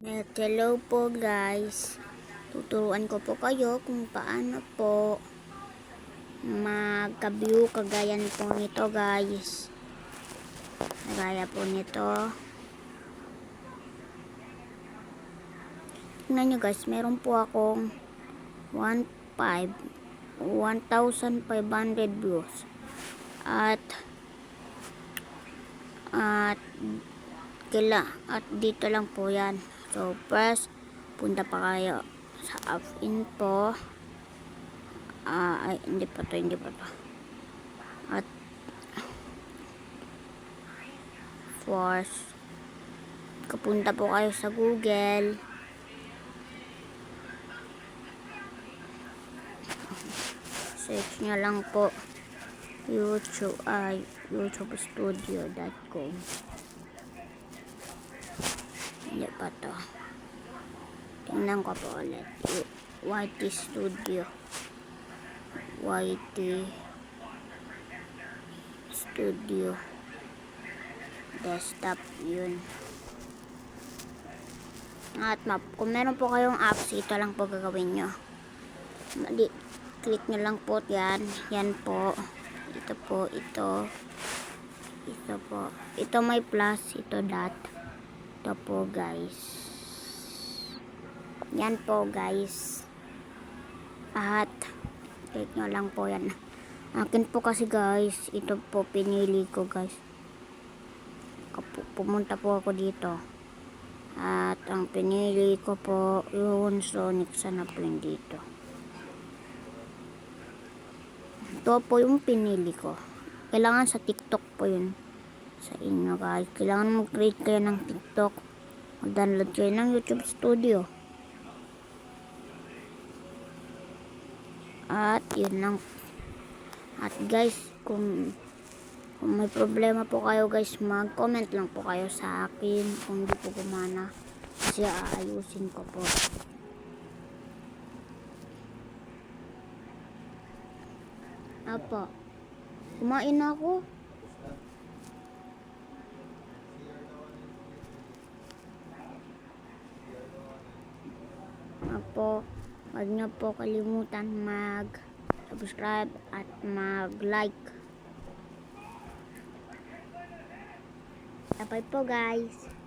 At hello po guys. Tuturuan ko po kayo kung paano po magka-view kagaya po nito guys. Kagaya po nito. Tingnan nyo guys, meron po akong 1,500 1,500 views. At at kila at dito lang po yan so first punta pa kayo sa app info. Ah ay hindi pa to hindi pa to. At first kapunta po kayo sa google. Search nyo lang po youtube ay youtubestudio.com hindi pa to. Tingnan ko po ulit. YT Studio. YT Studio. Desktop yun. At map kung meron po kayong apps ito lang po gagawin nyo. Mali, click nyo lang po yan. Yan po. Ito po ito. Ito po. Ito may plus ito dot ito po guys. Yan po guys. At click nyo lang po yan. Akin po kasi guys. Ito po pinili ko guys. Pumunta po ako dito. At ang pinili ko po yung Sonic sana po yung dito. Ito po yung pinili ko. Kailangan sa TikTok po yun sa inyo guys. Kailangan mag-create kayo ng TikTok. Mag-download kayo ng YouTube Studio. At yun lang. At guys kung kung may problema po kayo guys mag comment lang po kayo sa akin kung di po gumana. Kasi aayusin ko po. Apo. Kumain na ako. Apo, wag niyo po kalimutan mag subscribe at mag like. Bye po guys.